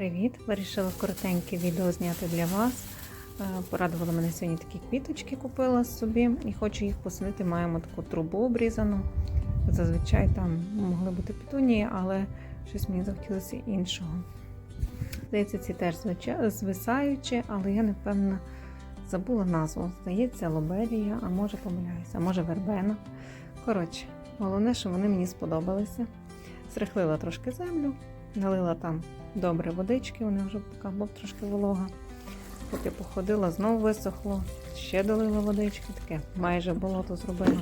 Привіт! Вирішила коротеньке відео зняти для вас. Е, Порадувала мене сьогодні такі квіточки, купила собі і хочу їх посадити. Маємо таку трубу обрізану. Зазвичай там могли бути петунії, але щось мені захотілося іншого. Здається, ці теж звисаючі, але я не впевнена, забула назву. Здається, лоберія, а може помиляюся, а може вербена. Коротше, головне, що вони мені сподобалися. Зрихлила трошки землю, налила там добре водички, вони вже така була трошки волога. Поки походила, знову висохло, ще долила водички, таке майже болото зробила.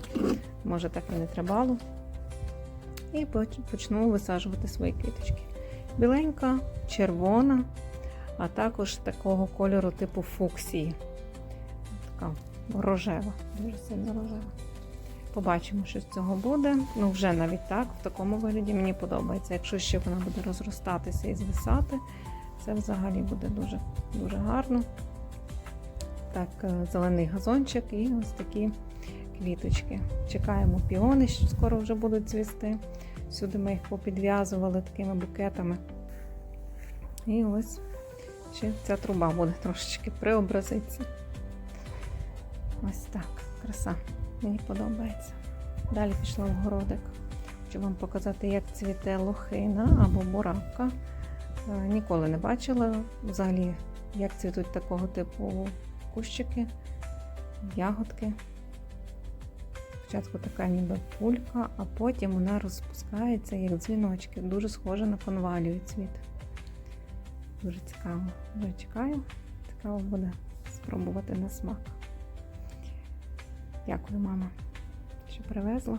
Може так і не требало. І почну висаджувати свої квіточки. Біленька, червона, а також такого кольору типу фуксії. Така рожева, дуже сильно рожева. Побачимо, що з цього буде. Ну, вже навіть так, в такому вигляді мені подобається. Якщо ще вона буде розростатися і звисати, це взагалі буде дуже, дуже гарно. Так, е, зелений газончик і ось такі квіточки. Чекаємо піони, що скоро вже будуть цвісти. Сюди ми їх попідв'язували такими букетами. І ось ще ця труба буде трошечки преобразитися. Ось так, краса. Мені подобається. Далі пішла в городик. Хочу вам показати, як цвіте лохина або буравка. Е, Ніколи не бачила взагалі, як цвітуть такого типу кущики, ягодки. Спочатку така ніби пулька, а потім вона розпускається як дзвіночки. Дуже схоже на конвалію цвіт. Дуже цікаво. Вже чекаю. Цікаво буде спробувати на смак. Дякую, мама, що привезла.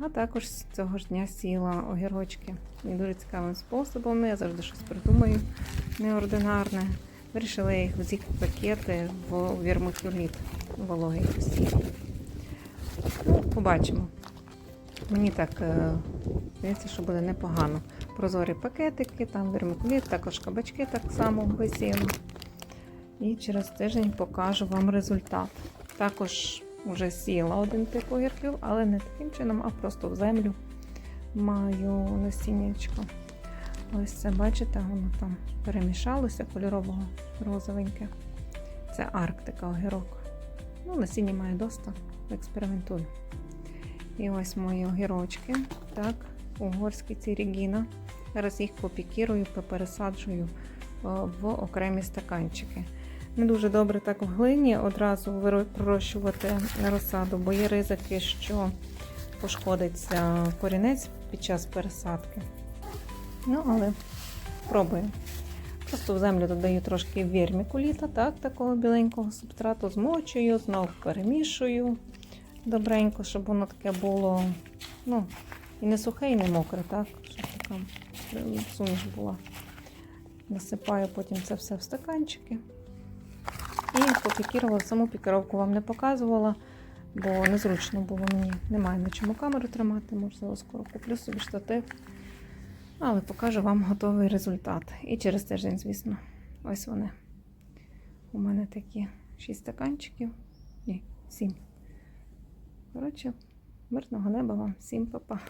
А також з цього ж дня сіла огірочки. Дуже цікавим способом. Я завжди щось придумаю неординарне. Вирішила я їх в пакети в вірмокюліт вологий посіяти. Ну, побачимо. Мені так е, здається, що буде непогано. Прозорі пакетики, там вірмикуліт, також кабачки так само висіяли. І через тиждень покажу вам результат. Також вже сіяла один тип огірків, але не таким чином, а просто в землю маю насіннячко. Ось це, бачите, воно там перемішалося кольорового розовеньке. Це Арктика огірок. Ну, насіння має доста, експериментую. І ось мої огірочки. Так, угорські ці регіна. Зараз їх попікірую, попересаджую в окремі стаканчики. Не дуже добре так в глині одразу виро- пророщувати розсаду, бо є ризики, що пошкодиться корінець під час пересадки. Ну, але пробуємо. Просто в землю додаю трошки вірмікуліта, так, такого біленького субстрату, змочую, знову перемішую добренько, щоб воно таке було, ну, і не сухе, і не мокре, так, щоб така е, суміш була. Насипаю потім це все в стаканчики. І попікірувала, саму пікіровку вам не показувала, бо незручно було мені. Немає на чому камеру тримати, можливо, скоро куплю собі штатив. Але покажу вам готовий результат. І через тиждень, звісно. Ось вони. У мене такі 6 стаканчиків. Ні, 7. Коротше, мирного неба вам, всім па-па.